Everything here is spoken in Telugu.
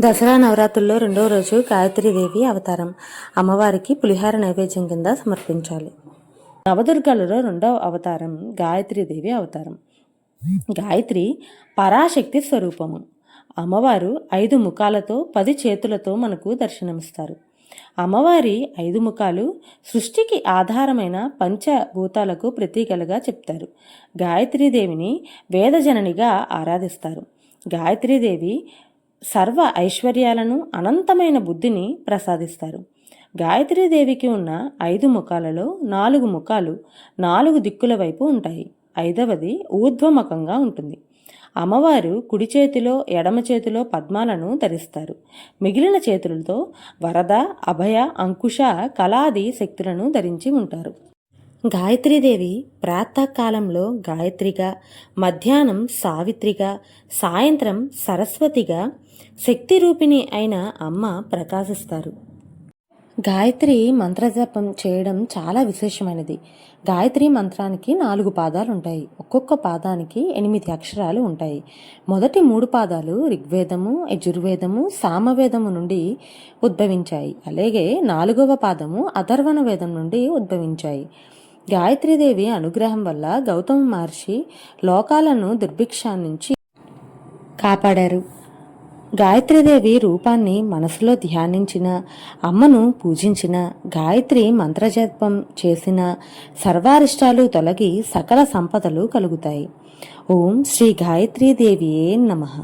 దసరా నవరాత్రుల్లో రెండవ రోజు గాయత్రీదేవి అవతారం. అమ్మవారికి పులిహార నైవేద్యం కింద సమర్పించాలి. నవదుర్గలలో రెండవ అవతారం గాయత్రీదేవి అవతారం. గాయత్రి పరాశక్తి స్వరూపము. అమ్మవారు ఐదు ముఖాలతో పది చేతులతో మనకు దర్శనమిస్తారు. అమ్మవారి ఐదు ముఖాలు సృష్టికి ఆధారమైన పంచభూతాలకు ప్రతీకలుగా చెప్తారు. గాయత్రీదేవిని వేదజననిగా ఆరాధిస్తారు. గాయత్రీదేవి సర్వ ఐశ్వర్యాలను అనంతమైన బుద్ధిని ప్రసాదిస్తారు. గాయత్రీదేవికి ఉన్న ఐదు ముఖాలలో నాలుగు ముఖాలు నాలుగు దిక్కుల వైపు ఉంటాయి. ఐదవది ఊర్ధ్వముఖంగా ఉంటుంది. అమ్మవారు కుడి చేతిలో ఎడమ చేతిలో పద్మాలను ధరిస్తారు. మిగిలిన చేతులతో వరద అభయ అంకుశ కళాది శక్తులను ధరించి ఉంటారు. గాయత్రీదేవి ప్రాతకాలంలో గాయత్రిగా మధ్యాహ్నం సావిత్రిగా సాయంత్రం సరస్వతిగా శక్తి రూపిణి అయిన అమ్మ ప్రకాశిస్తారు. గాయత్రి మంత్రజపం చేయడం చాలా విశేషమైనది. గాయత్రి మంత్రానికి నాలుగు పాదాలు ఉంటాయి. ఒక్కొక్క పాదానికి ఎనిమిది అక్షరాలు ఉంటాయి. మొదటి మూడు పాదాలు ఋగ్వేదము యజుర్వేదము సామవేదము నుండి ఉద్భవించాయి. అలాగే నాలుగవ పాదము అథర్వణ వేదం నుండి ఉద్భవించాయి. గాయత్రీదేవి అనుగ్రహం వల్ల గౌతమ మహర్షి లోకాలను దుర్భిక్షా నుంచి కాపాడారు. గాయత్రీదేవి రూపాన్ని మనసులో ధ్యానించిన అమ్మను పూజించిన గాయత్రి మంత్రజపం చేసిన సర్వారిష్టాలు తొలగి సకల సంపదలు కలుగుతాయి. ఓం శ్రీ గాయత్రీదేవియే నమః.